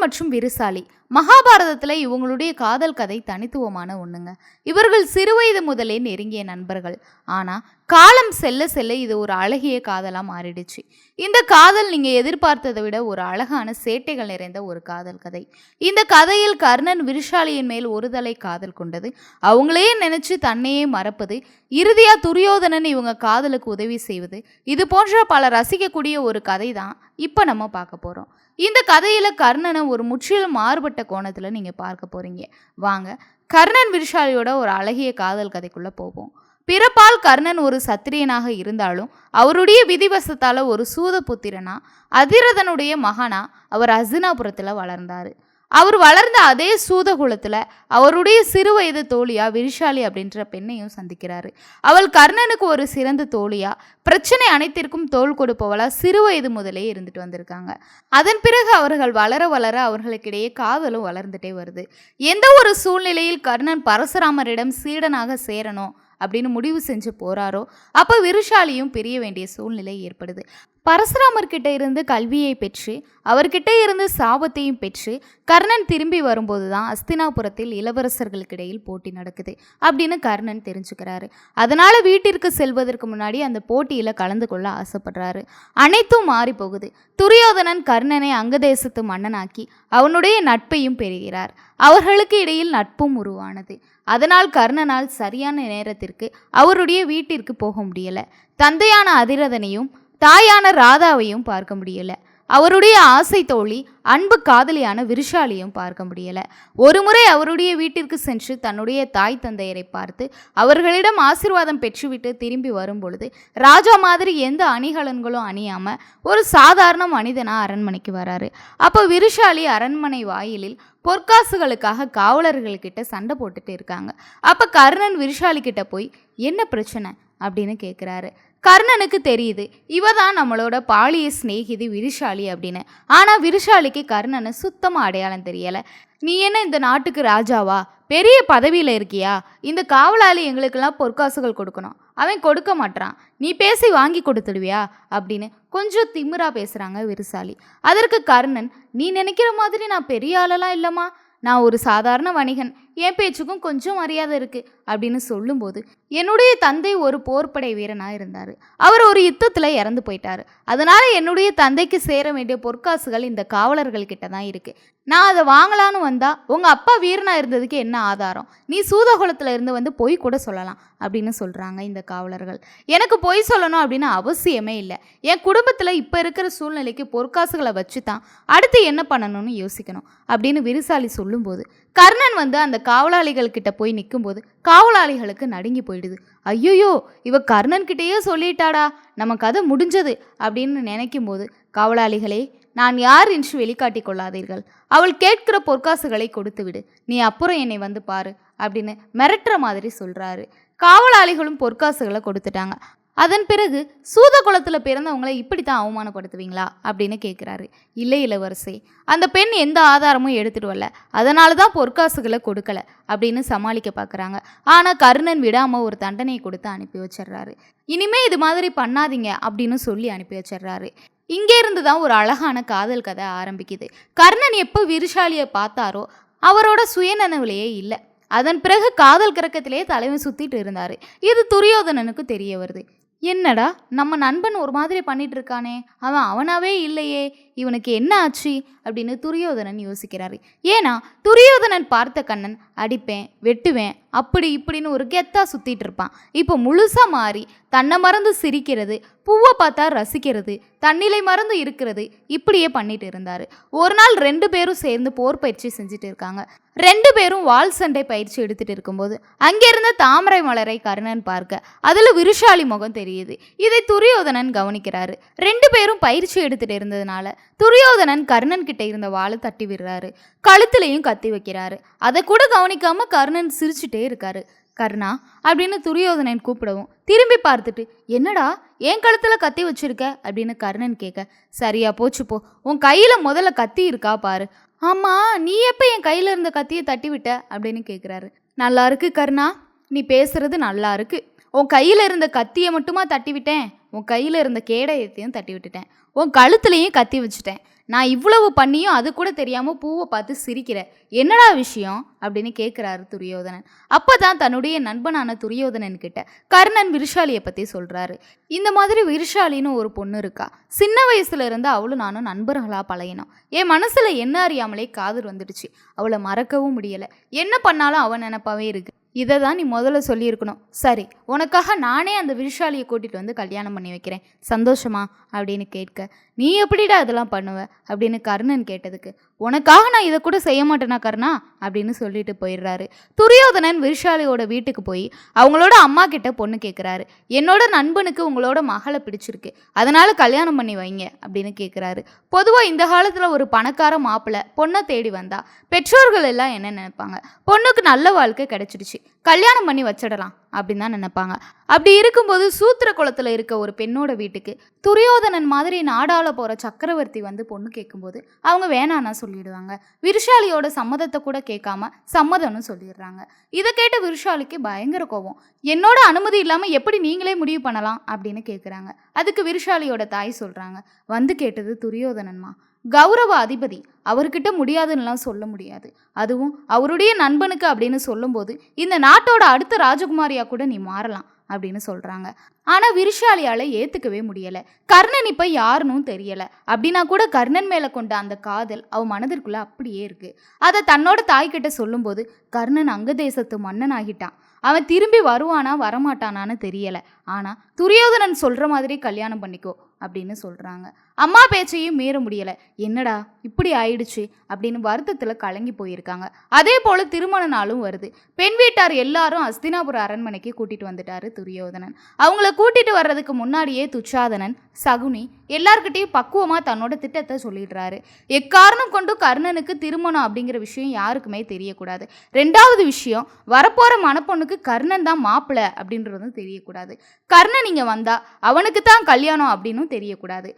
மற்றும் விருசாலி. மகாபாரதத்தில் இவங்களுடைய காதல் கதை தனித்துவமான ஒன்றுங்க இவர்கள் சிறுவயது முதலே நெருங்கிய நண்பர்கள். ஆனால் காலம் செல்ல செல்ல இது ஒரு அழகிய காதலாக மாறிடுச்சு. இந்த காதல் நீங்கள் எதிர்பார்த்ததை விட ஒரு அழகான சேட்டைகள் நிறைந்த ஒரு காதல் கதை. இந்த கதையில் கர்ணன் விருஷாலியின் மேல் ஒரு தலை காதல் கொண்டது. அவங்களே நினைச்சு தன்னையே மறப்பது. இறுதியாக துரியோதனன் இவங்க காதலுக்கு உதவி செய்வது. இது போன்ற பல ரசிக்கக்கூடிய ஒரு கதை தான் இப்போ நம்ம பார்க்க போகிறோம் இந்த கதையில் கர்ணனை ஒரு முற்றிலும் மாறுபட்ட கோணத்தில் நீங்கள் பார்க்க போகிறீங்க வாங்க கர்ணன் விருஷாலியோட ஒரு அழகிய காதல் கதைக்குள்ளே போவோம். பிறப்பால் கர்ணன் ஒரு சத்திரியனாக இருந்தாலும் அவருடைய விதிவசத்தால் ஒரு சூதபுத்திரனா அதிரதனுடைய மகனா அவர் அசினாபுரத்தில் வளர்ந்தார். அவர் வளர்ந்த அதே சூதகுலத்தில் அவருடைய சிறு வயது தோழியா விரிஷாலி அப்படின்ற பெண்ணையும் சந்திக்கிறாரு. அவள் கர்ணனுக்கு ஒரு சிறந்த தோழியா பிரச்சனை அனைத்திற்கும் தோல் கொடுப்பவளா சிறு வயது முதலே இருந்துட்டு வந்திருக்காங்க. அதன் பிறகு அவர்கள் வளர வளர அவர்களுக்கிடையே காதலும் வளர்ந்துட்டே வருது. எந்த ஒரு சூழ்நிலையில் கர்ணன் பரசுராமரிடம் சீடனாக சேரணும் அப்படின்னு முடிவு செஞ்சு போறாரோ அப்போ விருஷாலியும் பிரிய வேண்டிய சூழ்நிலை ஏற்படுது. பரசுராமர்கிட்ட இருந்து கல்வியை பெற்று அவர்கிட்ட இருந்து சாபத்தையும் பெற்று கர்ணன் திரும்பி வரும்போது தான் அஸ்தினாபுரத்தில் இளவரசர்களுக்கிடையில் போட்டி நடக்குது அப்படின்னு கர்ணன் தெரிஞ்சுக்கிறாரு. அதனால வீட்டிற்கு செல்வதற்கு முன்னாடி அந்த போட்டியில் கலந்து கொள்ள ஆசைப்படுறாரு. அனைத்தும் மாறி போகுது துரியோதனன் கர்ணனை அங்கதேசத்து மன்னனாக்கி அவனுடைய நட்பையும் பெறுகிறார். அவர்களுக்கு இடையில் நட்பும் உருவானது. அதனால் கர்ணனால் சரியான நேரத்திற்கு அவருடைய வீட்டிற்கு போக முடியலை. தந்தையான அதிரதனையும் தாயான ராதாவையும் பார்க்க முடியலை. அவருடைய ஆசை தோழி அன்பு காதலியான விருஷாலியும் பார்க்க முடியல. ஒருமுறை அவருடைய வீட்டிற்கு சென்று தன்னுடைய தாய் தந்தையரை பார்த்து அவர்களிடம் ஆசீர்வாதம் பெற்றுவிட்டு திரும்பி வரும் பொழுது ராஜா மாதிரி எந்த அணிகலன்களும் அணியாம ஒரு சாதாரண மனிதனா அரண்மனைக்கு வராரு. அப்போ விருஷாலி அரண்மனை வாயிலில் பொற்காசுகளுக்காக காவலர்கள்கிட்ட சண்டை போட்டுட்டு இருக்காங்க. அப்போ கர்ணன் விருஷாலி கிட்ட போய் என்ன பிரச்சனை? அப்படின்னு கேட்குறாரு கர்ணனுக்கு தெரியுது இவ தான் நம்மளோட பாலிய சிநேகிதி விருஷாலி அப்படின்னு. ஆனால் விருஷாலிக்கு கர்ணனை சுத்தமாக அடையாளம் தெரியலை. நீ என்ன இந்த நாட்டுக்கு ராஜாவா? பெரிய பதவியில் இருக்கியா? இந்த காவலாளி எங்களுக்கெல்லாம் பொற்காசுகள் கொடுக்கணும். அவன் கொடுக்க மாட்றான். நீ பேசி வாங்கி கொடுத்துடுவியா? அப்படின்னு கொஞ்சம் திமிரா பேசுகிறாங்க விருசாலி அதற்கு கர்ணன் நீ நினைக்கிற மாதிரி நான் பெரிய ஆளெல்லாம் இல்லைம்மா. நான் ஒரு சாதாரண வணிகன் என் பேச்சுக்கும் கொஞ்சம் மரியாதை இருக்கு அப்படின்னு சொல்லும்போது என்னுடைய தந்தை ஒரு போர்ப்படை வீரனாக இருந்தார். அவர் ஒரு யுத்தத்தில் இறந்து போயிட்டார். அதனால என்னுடைய தந்தைக்கு சேர வேண்டிய பொற்காசுகள் இந்த காவலர்கள் கிட்ட தான் இருக்கு. நான் அதை வாங்கலான்னு வந்தா உங்கள் அப்பா வீரனா இருந்ததுக்கு என்ன ஆதாரம்? நீ சூதகுலத்தில் இருந்து வந்து பொய் கூட சொல்லலாம் அப்படின்னு சொல்கிறாங்க இந்த காவலர்கள். எனக்கு பொய் சொல்லணும் அப்படின்னு அவசியமே இல்லை. என் குடும்பத்தில் இப்போ இருக்கிற சூழ்நிலைக்கு பொற்காசுகளை வச்சு தான் அடுத்து என்ன பண்ணணும்னு யோசிக்கணும் அப்படின்னு விரிசாலி சொல்லும்போது கர்ணன் வந்து அந்த காவலாளிகள் கிட்ட போய் நிற்கும்போது காவலாளிகளுக்கு நடுங்கி போயிடுது. ஐயோயோ இவ கர்ணன் கிட்டேயே சொல்லிட்டாடா நம்ம கதை முடிஞ்சது அப்படின்னு நினைக்கும் போது காவலாளிகளே நான் யார் என்று வெளிக்காட்டிக் கொள்ளாதீர்கள் அவள் கேட்கிற பொற்காசுகளை கொடுத்து விடு நீ அப்புறம் என்னை வந்து பாரு அப்படின்னு மிரட்டுற மாதிரி சொல்கிறாரு காவலாளிகளும் பொற்காசுகளை கொடுத்துட்டாங்க. அதன் பிறகு சூத குளத்தில் பிறந்தவங்களை இப்படி தான் அவமானப்படுத்துவீங்களா? அப்படின்னு கேட்குறாரு இல்லை இளவரசே அந்த பெண் எந்த ஆதாரமும் எடுத்துகிட்டு வரல. அதனால தான் பொற்காசுகளை கொடுக்கல அப்படின்னு சமாளிக்க பார்க்குறாங்க ஆனால் கர்ணன் விடாமல் ஒரு தண்டனையை கொடுத்து அனுப்பி வச்சிடுறாரு. இனிமே இது மாதிரி பண்ணாதீங்க அப்படின்னு சொல்லி அனுப்பி வச்சிடுறாரு. இங்கே இருந்து தான் ஒரு அழகான காதல் கதை ஆரம்பிக்குது. கர்ணன் எப்போ விருஷாலியை பார்த்தாரோ அவரோட சுயநனவுலையே இல்லை. அதன் பிறகு காதல் கிறக்கத்திலே தலைவன் சுத்திட்டு இருந்தார். இது துரியோதனனுக்கு தெரிய வருது. என்னடா நம்ம நண்பன் ஒரு மாதிரி பண்ணிட்டு இருக்கானே அவன் அவனாவே இல்லையே இவனுக்கு என்ன ஆச்சு? அப்படின்னு துரியோதனன் யோசிக்கிறாரு. ஏன்னா துரியோதனன் பார்த்த கண்ணன் அடிப்பேன் வெட்டுவேன் அப்படி இப்படின்னு ஒரு கெத்தா சுத்திட்டு இருப்பான். இப்போ முழுசா மாறி தன்னை மறந்து சிரிக்கிறது பூவை பார்த்தா ரசிக்கிறது தன்னிலை மறந்து இருக்கிறது இப்படியே பண்ணிட்டு இருந்தார். ஒரு நாள் ரெண்டு பேரும் சேர்ந்து போர் பயிற்சி செஞ்சுட்டு இருக்காங்க. ரெண்டு பேரும் வால் சண்டை பயிற்சி எடுத்துட்டு இருக்கும்போது அங்கிருந்த தாமரை மலரை கர்ணன் பார்க்க அதில் விருஷாலி முகம் தெரியுது. இதை துரியோதனன் கவனிக்கிறாரு. ரெண்டு பேரும் பயிற்சி எடுத்துட்டு இருந்ததுனால துரியோதனன் கர்ணன் கிட்ட இருந்த வாளை தட்டி விடுறாரு. கழுத்துலையும் கத்தி வைக்கிறாரு. அதை கூட கவனிக்காம கர்ணன் சிரிச்சுட்டே இருக்காரு. கர்ணா அப்படின்னு துரியோதனன் கூப்பிடவும் திரும்பி பார்த்துட்டு என்னடா என் கழுத்தில் கத்தி வச்சிருக்க? அப்படின்னு கர்ணன் கேட்க சரியா போச்சு போ உன் கையில் முதல்ல கத்தி இருக்கா பாரு. ஆமா நீ எப்போ என் கையில் இருந்த கத்தியை தட்டி விட்ட? அப்படின்னு கேட்குறாரு நல்லா இருக்கு கர்ணா நீ பேசுறது நல்லா இருக்கு. உன் கையில் இருந்த கத்தியை மட்டுமா தட்டி விட்டேன் உன் கையில் இருந்த கேடயத்தையும் தட்டி விட்டுட்டேன். உன் கழுத்துலையும் கத்தி வச்சுட்டேன். நான் இவ்வளவு பண்ணியும் அது கூட தெரியாமல் பூவை பார்த்து சிரிக்கிற. என்னடா விஷயம்? அப்படின்னு கேட்குறாரு துரியோதனன். அப்போ தான் தன்னுடைய நண்பனான துரியோதனன் கிட்ட கர்ணன் விருஷாலியை பற்றி சொல்கிறாரு இந்த மாதிரி விருஷாலின்னு ஒரு பொண்ணு இருக்கா. சின்ன வயசுல இருந்து அவளும் நானும் நண்பர்களாக பழகினோம். என் மனசில் என்ன அறியாமலே காதல் வந்துடுச்சு. அவளை மறக்கவும் முடியலை. என்ன பண்ணாலும் அவன் நினப்பாவே இருக்கு. இதை தான் நீ முதல்ல சொல்லியிருக்கணும். சரி உனக்காக நானே அந்த விஷாலியை கூட்டிகிட்டு வந்து கல்யாணம் பண்ணி வைக்கிறேன். சந்தோஷமா? அப்படின்னு கேட்க நீ எப்படிடா இதெல்லாம் பண்ணுவ? அப்படின்னு கர்ணன் கேட்டதுக்கு உனக்காக நான் இதை கூட செய்ய மாட்டேனா கர்ணா? அப்படின்னு சொல்லிட்டு போயிடுறாரு. துரியோதனன் விருஷாலியோட வீட்டுக்கு போய் அவங்களோட அம்மா கிட்ட பொண்ணு கேட்குறாரு என்னோட நண்பனுக்கு உங்களோட மகளை பிடிச்சிருக்கு. அதனால கல்யாணம் பண்ணி வைங்க அப்படின்னு கேட்குறாரு பொதுவாக இந்த காலத்தில் ஒரு பணக்கார மாப்பிள்ளை பொண்ணை தேடி வந்தா பெற்றோர்கள் எல்லாம் என்ன நினைப்பாங்க? பொண்ணுக்கு நல்ல வாழ்க்கை கிடைச்சிடுச்சு. கல்யாணம் பண்ணி வச்சிடலாம். அப்படின்னு தான் நினைப்பாங்க. அப்படி இருக்கும்போது சூத்திர குளத்தில் இருக்க ஒரு பெண்ணோட வீட்டுக்கு துரியோதனன் மாதிரி நாடாள போகிற சக்கரவர்த்தி வந்து பொண்ணு கேட்கும்போது அவங்க வேணான்னா சொல்லிடுவாங்க. விருஷாலியோட சம்மதத்தை கூட கேட்காம சம்மதம்னு சொல்லிடுறாங்க. இதை கேட்ட விருஷாலிக்கு பயங்கர கோபம். என்னோட அனுமதி இல்லாமல் எப்படி நீங்களே முடிவு பண்ணலாம் அப்படின்னு கேட்குறாங்க அதுக்கு விருஷாலியோட தாய் சொல்கிறாங்க வந்து கேட்டது துரியோதனன்மா. கௌரவ அதிபதி அவர்கிட்ட முடியாதுன்னுலாம் சொல்ல முடியாது. அதுவும் அவருடைய நண்பனுக்கு அப்படின்னு சொல்லும்போது இந்த நாட்டோட அடுத்த ராஜகுமாரியாக கூட நீ மாறலாம் அப்படின்னு சொல்கிறாங்க ஆனால் விருஷாலியால் ஏற்றுக்கவே முடியலை. கர்ணன் இப்போ யாருன்னு தெரியலை. அப்படின்னா கூட கர்ணன் மேலே கொண்ட அந்த காதல் அவன் மனதிற்குள்ளே அப்படியே இருக்குது அதை தன்னோட தாய்கிட்ட சொல்லும்போது கர்ணன் அங்க தேசத்து மன்னன் ஆகிட்டான் அவன் திரும்பி வருவானா வரமாட்டானான்னு தெரியலை. ஆனால் துரியோதனன் சொல்கிற மாதிரி கல்யாணம் பண்ணிக்கோ அப்படின்னு சொல்கிறாங்க அம்மா பேச்சையும் மீற முடியலை. என்னடா இப்படி ஆயிடுச்சு அப்படின்னு வருத்தத்தில் கலங்கி போயிருக்காங்க. அதே போல் திருமண நாளும் வருது. பெண் வீட்டார் எல்லாரும் அஸ்தினாபுர அரண்மனைக்கு கூட்டிட்டு வந்துட்டாரு துரியோதனன். அவங்கள கூட்டிட்டு வர்றதுக்கு முன்னாடியே துச்சாதனன் சகுனி எல்லார்கிட்டையும் பக்குவமாக தன்னோட திட்டத்தை சொல்லிடுறாரு. எக்காரணம் கொண்டு கர்ணனுக்கு திருமணம் அப்படிங்கிற விஷயம் யாருக்குமே தெரியக்கூடாது. ரெண்டாவது விஷயம் வரப்போகிற மணப்பொண்ணுக்கு கர்ணன் தான் மாப்பிள்ளை அப்படின்றதும் தெரியக்கூடாது. கர்ணன் இங்கே வந்தா அவனுக்கு தான் கல்யாணம் அப்படின்னும் தெரியக்கூடாது.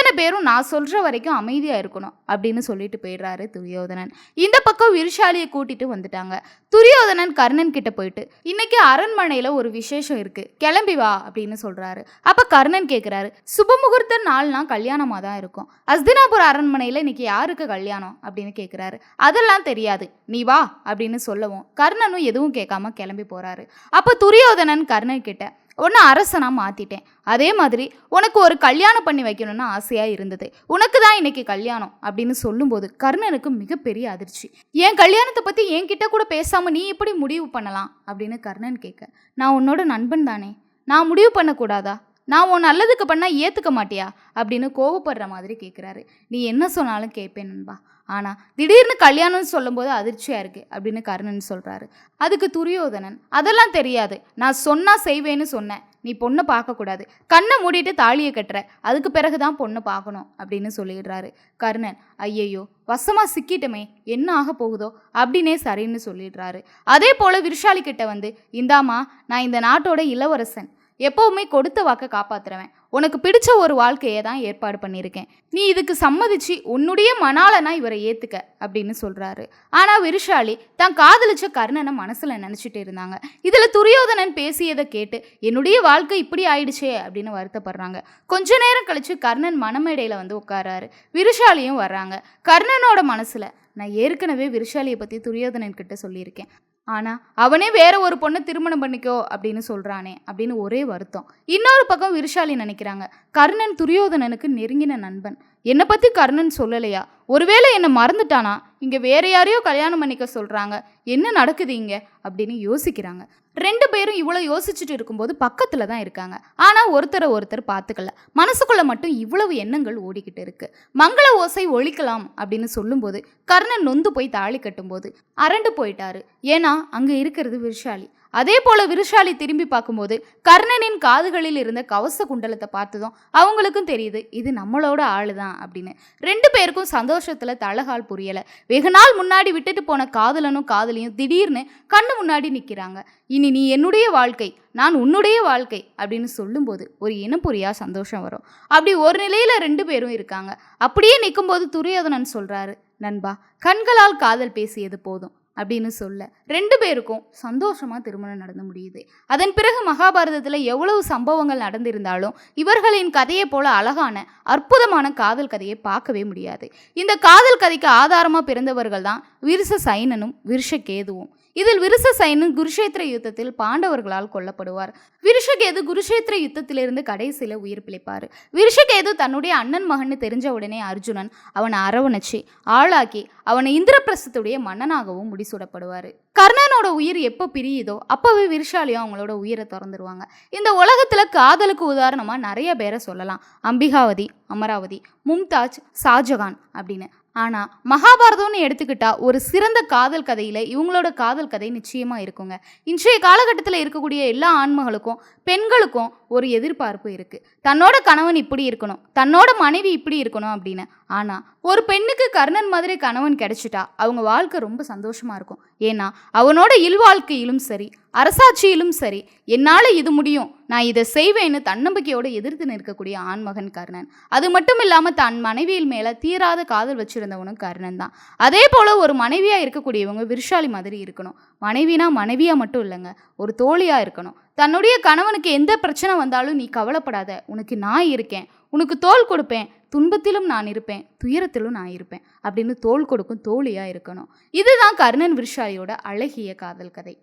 அத்தனை பேரும் நான் சொல்கிற வரைக்கும் அமைதியாக இருக்கணும் அப்படின்னு சொல்லிட்டு போயிடுறாரு துரியோதனன். இந்த பக்கம் விருஷாலியை கூட்டிட்டு வந்துட்டாங்க. துரியோதனன் கர்ணன் கிட்ட போயிட்டு இன்னைக்கு அரண்மனையில் ஒரு விசேஷம் இருக்கு கிளம்பி வா அப்படின்னு சொல்றாரு. அப்ப கர்ணன் கேட்குறாரு சுபமுகூர்த்த நாள்னா கல்யாணமாக தான் இருக்கும். அஸ்தினாபுர அரண்மனையில் இன்னைக்கு யாருக்கு கல்யாணம்? அப்படின்னு கேட்குறாரு அதெல்லாம் தெரியாது. நீ வா அப்படின்னு சொல்லவும் கர்ணனும் எதுவும் கேட்காம கிளம்பி போறாரு. அப்போ துரியோதனன் கர்ணன் கிட்ட உன்னை அரசனாக மாற்றிட்டேன் அதே மாதிரி உனக்கு ஒரு கல்யாணம் பண்ணி வைக்கணும்னு ஆசையாக இருந்தது. உனக்கு தான் இன்னைக்கு கல்யாணம் அப்படின்னு சொல்லும்போது கர்ணனுக்கு மிகப்பெரிய அதிர்ச்சி. என் கல்யாணத்தை பற்றி என்கிட்ட கூட பேசாமல் நீ எப்படி முடிவு பண்ணலாம் அப்படின்னு கர்ணன் கேட்க நான் உன்னோட நண்பன் தானே. நான் முடிவு பண்ணக்கூடாதா? நான் உன் நல்லதுக்கு பண்ணால் ஏற்றுக்க மாட்டியா? அப்படின்னு கோவப்படுற மாதிரி கேட்குறாரு நீ என்ன சொன்னாலும் கேட்பேன் நண்பா. ஆனால் திடீர்னு கல்யாணம்னு சொல்லும்போது அதிர்ச்சியாக இருக்குது அப்படின்னு கர்ணன் சொல்கிறாரு அதுக்கு துரியோதனன் அதெல்லாம் தெரியாது. நான் சொன்னால் செய்வேன்னு சொன்னேன். நீ பொண்ணை பார்க்கக்கூடாது கண்ணை மூடிட்டு தாலியை கட்டுற. அதுக்கு பிறகு தான் பொண்ணை பார்க்கணும். அப்படின்னு சொல்லிடுறாரு. கர்ணன் ஐயையோ வசமாக சிக்கிட்டமே. என்ன ஆக போகுதோ? அப்படின்னே சரின்னு சொல்லிடுறாரு. அதே போல் விருஷாலி கிட்ட வந்து இந்தாமா நான் இந்த நாட்டோட இளவரசன். எப்பவுமே கொடுத்த வாக்கை காப்பாத்துறவன். உனக்கு பிடிச்ச ஒரு வாழ்க்கையை தான் ஏற்பாடு பண்ணியிருக்கேன். நீ இதுக்கு சம்மதிச்சு உன்னுடைய மணாலனா இவரை ஏத்துக்க அப்படின்னு சொல்றாரு. ஆனா விருஷாலி தான் காதலிச்ச கர்ணனை மனசுல நினைச்சிட்டு இருந்தாங்க. இதுல துரியோதனன் பேசியதை கேட்டு என்னுடைய வாழ்க்கை இப்படி ஆயிடுச்சே அப்படின்னு வருத்தப்படுறாங்க. கொஞ்ச நேரம் கழிச்சு கர்ணன் மணமேடையில வந்து உட்காராரு விருஷாலியும் வர்றாங்க. கர்ணனோட மனசுல நான் ஏற்கனவே விருஷாலியை பத்தி துரியோதனன் கிட்ட சொல்லியிருக்கேன். ஆனால் அவனே வேற ஒரு பொண்ணை திருமணம் பண்ணிக்கோ அப்படின்னு சொல்கிறானே அப்படின்னு ஒரே வருத்தம். இன்னொரு பக்கம் விருஷாலி நினைக்கிறாங்க கர்ணன் துரியோதனனுக்கு நெருங்கின நண்பன். என்னை பற்றி கர்ணன் சொல்லலையா? ஒருவேளை என்னை மறந்துட்டானா? இங்கே வேற யாரையோ கல்யாணம் பண்ணிக்க சொல்கிறாங்க என்ன நடக்குது இங்கே? அப்படின்னு யோசிக்கிறாங்க. ரெண்டு பேரும் இவ்வளோ யோசிச்சுட்டு இருக்கும்போது பக்கத்தில் தான் இருக்காங்க. ஆனால் ஒருத்தரை ஒருத்தர் பார்த்துக்கல. மனசுக்குள்ள மட்டும் இவ்வளவு எண்ணங்கள் ஓடிக்கிட்டு இருக்கு. மங்கள ஓசை ஒழிக்கலாம் அப்படின்னு சொல்லும்போது கர்ணன் நொந்து போய் தாலி கட்டும்போது அரண்டு போயிட்டாரு. ஏன்னா அங்கே இருக்கிறது விஷாலி. அதே போல விருஷாலி திரும்பி பார்க்கும்போது கர்ணனின் காதுகளில் இருந்த கவச குண்டலத்தை பார்த்ததும் அவங்களுக்கும் தெரியுது இது நம்மளோட ஆளு தான் அப்படின்னு. ரெண்டு பேருக்கும் சந்தோஷத்துல தலகால் புரியல. வெகு நாள் முன்னாடி விட்டுட்டு போன காதலனும் காதலியும் திடீர்னு கண்ணு முன்னாடி நிற்கிறாங்க இனி நீ என்னுடைய வாழ்க்கை நான் உன்னுடைய வாழ்க்கை அப்படின்னு சொல்லும்போது ஒரு இனப்புரியா சந்தோஷம் வரும். அப்படி ஒரு நிலையில ரெண்டு பேரும் இருக்காங்க. அப்படியே நிற்கும்போது துரியோதனன் சொல்றாரு நண்பா கண்களால் காதல் பேசியது போதும். அப்படின்னு சொல்ல. ரெண்டு பேருக்கும் சந்தோஷமாக திருமணம் நடந்து முடியுது. அதன் பிறகு மகாபாரதத்தில் எவ்வளவு சம்பவங்கள் நடந்திருந்தாலும் இவர்களின் கதையை போல அழகான அற்புதமான காதல் கதையை பார்க்கவே முடியாது. இந்த காதல் கதைக்கு ஆதாரமாக பிறந்தவர்கள் தான் விருஷ சைனனும் விருஷ கேதுவும். இதில் விருசசைனன் குருஷேத்திர யுத்தத்தில் பாண்டவர்களால் கொல்லப்படுவார். விருஷகேது குருஷேத்திர யுத்தத்திலிருந்து கடைசியில் உயிர் பிழைப்பார். விருஷகேது தன்னுடைய அண்ணன் மகன்னு தெரிஞ்ச உடனே அர்ஜுனன் அவனை அரவணைச்சு ஆளாக்கி அவனை இந்திரபிரசத்துடைய மன்னனாகவும் முடிசூடப்படுவார். கர்ணனோட உயிர் எப்போ பிரியுதோ அப்போவே விருஷாலியும் அவங்களோட உயிரை திறந்துருவாங்க. இந்த உலகத்தில் காதலுக்கு உதாரணமாக நிறைய பேரை சொல்லலாம். அம்பிகாவதி அமராவதி மும்தாஜ் ஷாஜகான் அப்படின்னு. ஆனால் மகாபாரதம்னு எடுத்துக்கிட்டால் ஒரு சிறந்த காதல் கதையில் இவங்களோட காதல் கதை நிச்சயமாக இருக்குங்க. இன்றைய காலகட்டத்தில் இருக்கக்கூடிய எல்லா ஆண்மகளுக்கும் பெண்களுக்கும் ஒரு எதிர்பார்ப்பு இருக்குது தன்னோட கணவன் இப்படி இருக்கணும் தன்னோட மனைவி இப்படி இருக்கணும் அப்படின்னு. ஆனால் ஒரு பெண்ணுக்கு கர்ணன் மாதிரி கணவன் கிடைச்சிட்டா அவங்க வாழ்க்கை ரொம்ப சந்தோஷமாக இருக்கும். ஏன்னா அவனோட இல்வாழ்க்கையிலும் சரி அரசாட்சியிலும் சரி என்னால் இது முடியும் நான் இதை செய்வேன்னு தன்னம்பிக்கையோடு எதிர்த்து நிற்கக்கூடிய ஆண்மகன் கர்ணன். அது மட்டும் இல்லாமல் தன் மனைவியில் மேலே தீராத காதல் வச்சிருந்தவனும் கர்ணன் தான். அதே போல் ஒரு மனைவியாக இருக்கக்கூடியவங்க விருஷாலி மாதிரி இருக்கணும். மனைவினா மனைவியாக மட்டும் இல்லைங்க ஒரு தோழியாக இருக்கணும். தன்னுடைய கணவனுக்கு எந்த பிரச்சனை வந்தாலும் நீ கவலைப்படாத. உனக்கு நான் இருக்கேன். உனக்கு தோல் கொடுப்பேன். துன்பத்திலும் நான் இருப்பேன். துயரத்திலும் நான் இருப்பேன். அப்படின்னு தோல் கொடுக்கும் தோழியாக இருக்கணும். இதுதான் கர்ணன் விருஷாலியோட அழகிய காதல் கதை.